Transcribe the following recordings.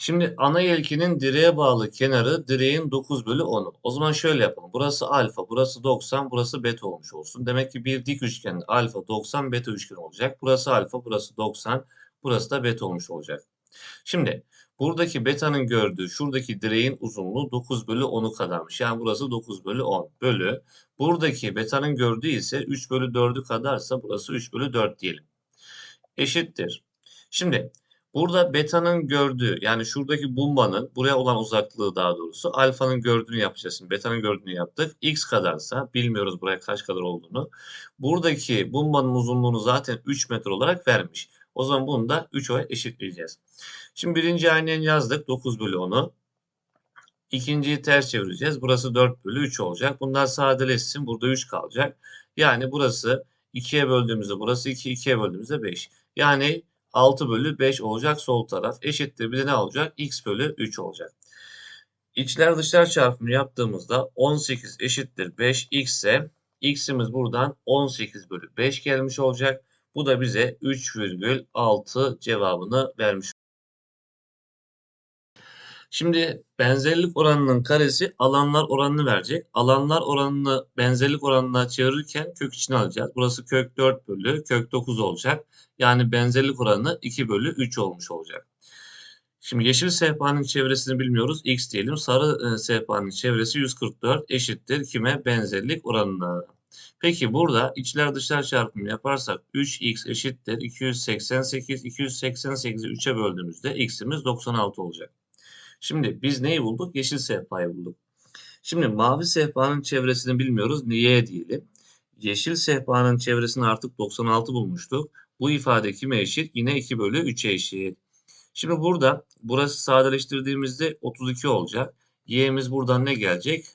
Şimdi ana yelkinin direğe bağlı kenarı direğin 9 bölü 10'u. O zaman şöyle yapalım. Burası alfa, burası 90, burası beta olmuş olsun. Demek ki bir dik üçgende alfa 90 beta üçgeni olacak. Burası alfa, burası 90, burası da beta olmuş olacak. Şimdi buradaki beta'nın gördüğü şuradaki direğin uzunluğu 9 bölü 10'u kadarmış. Yani burası 9 bölü 10 bölü. Buradaki beta'nın gördüğü ise 3 bölü 4'ü kadarsa burası 3 bölü 4 diyelim. Eşittir. Şimdi Burada beta'nın gördüğü yani şuradaki bombanın buraya olan uzaklığı daha doğrusu alfanın gördüğünü yapacağız. Beta'nın gördüğünü yaptık. X kadarsa bilmiyoruz buraya kaç kadar olduğunu. Buradaki bombanın uzunluğunu zaten 3 metre olarak vermiş. O zaman bunu da 3'e eşitleyeceğiz. Şimdi birinci aynen yazdık 9 bölü 10'u. İkinciyi ters çevireceğiz. Burası 4 bölü 3 olacak. Bunlar sadeleşsin. Burada 3 kalacak. Yani burası 2'ye böldüğümüzde burası 2, 2'ye böldüğümüzde 5. Yani 6 bölü 5 olacak sol taraf. Eşittir bir de ne olacak? X bölü 3 olacak. İçler dışlar çarpımı yaptığımızda 18 eşittir 5 x ise x'imiz buradan 18 bölü 5 gelmiş olacak. Bu da bize 3,6 cevabını vermiş. Şimdi benzerlik oranının karesi alanlar oranını verecek. Alanlar oranını benzerlik oranına çevirirken kök içine alacağız. Burası kök 4 bölü kök 9 olacak. Yani benzerlik oranı 2 bölü 3 olmuş olacak. Şimdi yeşil sehpanın çevresini bilmiyoruz. X diyelim. Sarı e, sehpanın çevresi 144 eşittir kime? Benzerlik oranına. Peki burada içler dışlar çarpımı yaparsak 3x eşittir 288. 288'i 3'e böldüğümüzde x'imiz 96 olacak. Şimdi biz neyi bulduk? Yeşil sehpayı bulduk. Şimdi mavi sehpanın çevresini bilmiyoruz. Niye diyelim. Yeşil sehpanın çevresini artık 96 bulmuştuk. Bu ifade kime eşit? Yine 2 bölü 3'e eşit. Şimdi burada burası sadeleştirdiğimizde 32 olacak. Y'miz buradan ne gelecek?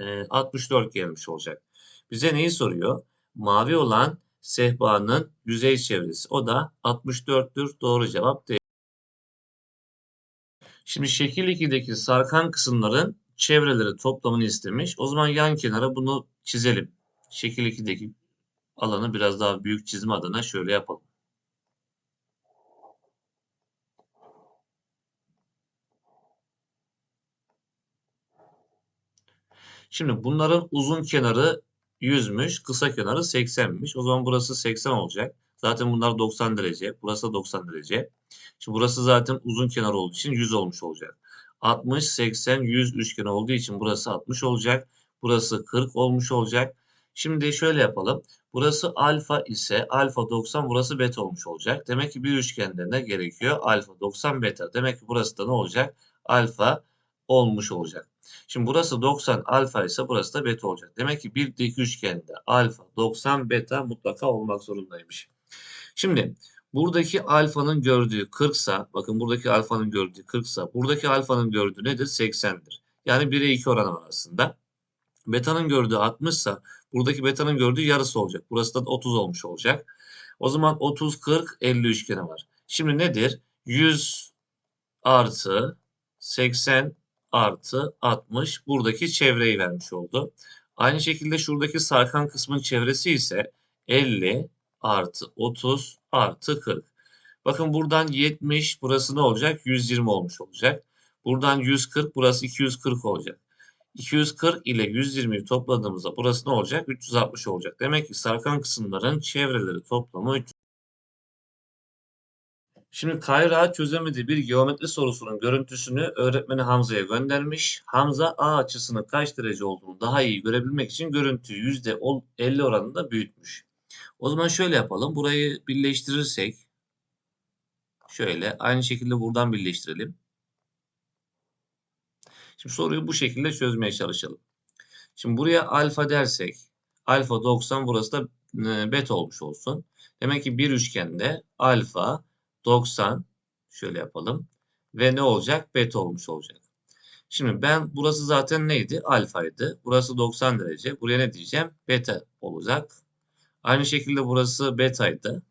E, 64 gelmiş olacak. Bize neyi soruyor? Mavi olan sehpanın yüzey çevresi. O da 64'tür. Doğru cevap değil. Şimdi şekil 2'deki sarkan kısımların çevreleri toplamını istemiş. O zaman yan kenara bunu çizelim. Şekil 2'deki alanı biraz daha büyük çizme adına şöyle yapalım. Şimdi bunların uzun kenarı 100'müş, kısa kenarı 80'miş. O zaman burası 80 olacak. Zaten bunlar 90 derece. Burası da 90 derece. Şimdi burası zaten uzun kenar olduğu için 100 olmuş olacak. 60, 80, 100 üçgen olduğu için burası 60 olacak. Burası 40 olmuş olacak. Şimdi şöyle yapalım. Burası alfa ise alfa 90 burası beta olmuş olacak. Demek ki bir üçgende ne gerekiyor? Alfa 90 beta. Demek ki burası da ne olacak? Alfa olmuş olacak. Şimdi burası 90 alfa ise burası da beta olacak. Demek ki bir dik üçgende alfa 90 beta mutlaka olmak zorundaymış. Şimdi buradaki alfanın gördüğü 40 sa bakın buradaki alfanın gördüğü 40 sa buradaki alfanın gördüğü nedir? 80'dir. Yani 1'e 2 oranı var. Beta'nın gördüğü 60 sa buradaki beta'nın gördüğü yarısı olacak. Burası da 30 olmuş olacak. O zaman 30, 40, 50 üçgeni var. Şimdi nedir? 100 artı 80 artı 60 buradaki çevreyi vermiş oldu. Aynı şekilde şuradaki sarkan kısmın çevresi ise 50 artı 30 artı 40. Bakın buradan 70 burası ne olacak? 120 olmuş olacak. Buradan 140 burası 240 olacak. 240 ile 120'yi topladığımızda burası ne olacak? 360 olacak. Demek ki sarkan kısımların çevreleri toplamı 300. Şimdi Kayra çözemediği bir geometri sorusunun görüntüsünü öğretmeni Hamza'ya göndermiş. Hamza A açısının kaç derece olduğunu daha iyi görebilmek için görüntüyü %50 oranında büyütmüş. O zaman şöyle yapalım. Burayı birleştirirsek şöyle aynı şekilde buradan birleştirelim. Şimdi soruyu bu şekilde çözmeye çalışalım. Şimdi buraya alfa dersek alfa 90 burası da e, beta olmuş olsun. Demek ki bir üçgende alfa 90 şöyle yapalım ve ne olacak? Beta olmuş olacak. Şimdi ben burası zaten neydi? Alfaydı. Burası 90 derece. Buraya ne diyeceğim? Beta olacak. Aynı şekilde burası betaydı.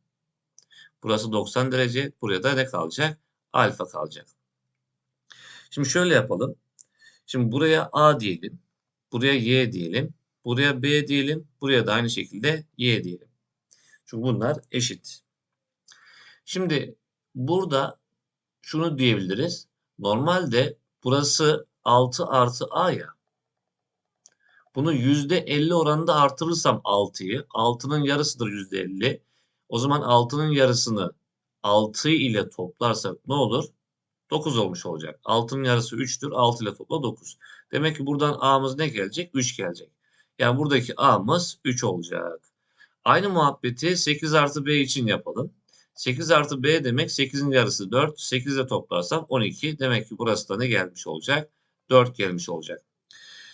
Burası 90 derece. Buraya da ne kalacak? Alfa kalacak. Şimdi şöyle yapalım. Şimdi buraya A diyelim. Buraya Y diyelim. Buraya B diyelim. Buraya da aynı şekilde Y diyelim. Çünkü bunlar eşit. Şimdi burada şunu diyebiliriz. Normalde burası 6 artı a ya. Bunu %50 oranında artırırsam 6'yı, 6'nın yarısıdır %50. O zaman 6'nın yarısını 6 ile toplarsak ne olur? 9 olmuş olacak. 6'nın yarısı 3'tür. 6 ile topla 9. Demek ki buradan a'mız ne gelecek? 3 gelecek. Yani buradaki a'mız 3 olacak. Aynı muhabbeti 8 artı b için yapalım. 8 artı b demek 8'in yarısı 4. 8 ile toplarsam 12. Demek ki burası da ne gelmiş olacak? 4 gelmiş olacak.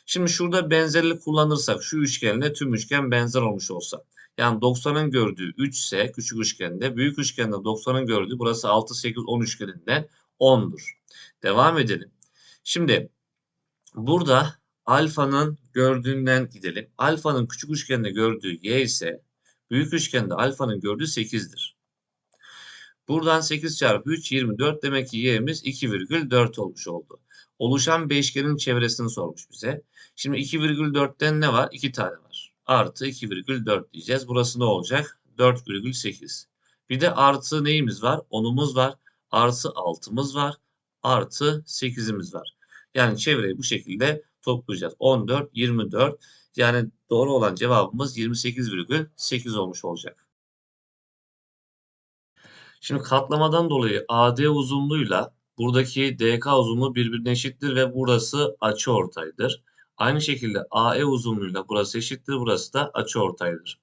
Şimdi şurada benzerlik kullanırsak şu üçgenle tüm üçgen benzer olmuş olsa. Yani 90'ın gördüğü 3 ise küçük üçgende, büyük üçgende 90'ın gördüğü burası 6, 8, 10 üçgeninden 10'dur. Devam edelim. Şimdi burada alfanın gördüğünden gidelim. Alfanın küçük üçgende gördüğü y ise büyük üçgende alfanın gördüğü 8'dir. Buradan 8 çarpı 3 24 demek ki y'miz 2,4 olmuş oldu. Oluşan beşgenin çevresini sormuş bize. Şimdi 2,4'ten ne var? 2 tane var. Artı 2,4 diyeceğiz. Burası ne olacak? 4,8. Bir de artı neyimiz var? 10'umuz var. Artı 6'mız var. Artı 8'imiz var. Yani çevreyi bu şekilde toplayacağız. 14, 24. Yani doğru olan cevabımız 28,8 olmuş olacak. Şimdi katlamadan dolayı AD uzunluğuyla buradaki DK uzunluğu birbirine eşittir ve burası açıortaydır. Aynı şekilde AE uzunluğuyla burası eşittir, burası da açıortaydır.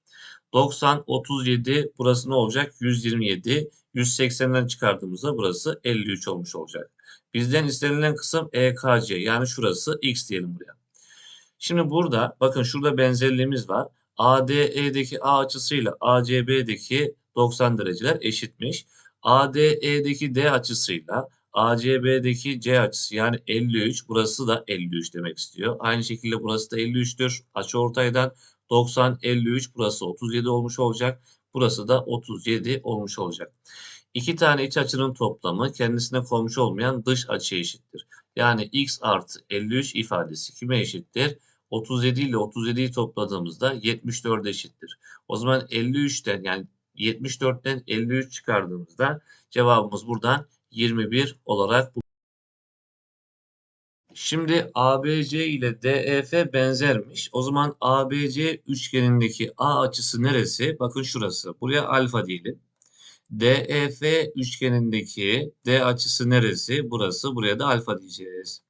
90, 37, burası ne olacak? 127, 180'den çıkardığımızda burası 53 olmuş olacak. Bizden istenilen kısım EKC yani şurası X diyelim buraya. Şimdi burada bakın şurada benzerliğimiz var. ADE'deki A açısıyla ACB'deki 90 dereceler eşitmiş. ADE'deki D açısıyla ACB'deki C açısı yani 53 burası da 53 demek istiyor. Aynı şekilde burası da 53'tür. Açıortaydan 90 53 burası 37 olmuş olacak. Burası da 37 olmuş olacak. İki tane iç açının toplamı kendisine komşu olmayan dış açıya eşittir. Yani x artı 53 ifadesi kime eşittir? 37 ile 37'yi topladığımızda 74 eşittir. O zaman 53'ten yani 74'ten 53 çıkardığımızda cevabımız buradan 21 olarak Şimdi ABC ile DEF benzermiş. O zaman ABC üçgenindeki A açısı neresi? Bakın şurası. Buraya alfa diyelim. DEF üçgenindeki D açısı neresi? Burası. Buraya da alfa diyeceğiz.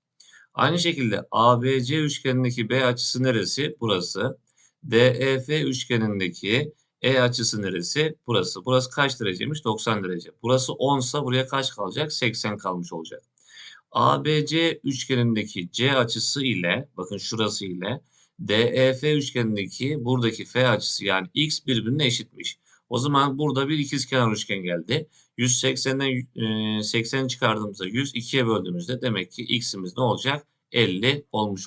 Aynı şekilde ABC üçgenindeki B açısı neresi? Burası. DEF üçgenindeki E açısı neresi? Burası. Burası kaç dereceymiş? 90 derece. Burası 10 ise buraya kaç kalacak? 80 kalmış olacak. ABC üçgenindeki C açısı ile bakın şurası ile DEF üçgenindeki buradaki F açısı yani X birbirine eşitmiş. O zaman burada bir ikizkenar üçgen geldi. 180'den 80 çıkardığımızda 100 2'ye böldüğümüzde demek ki X'imiz ne olacak? 50 olmuş olacak.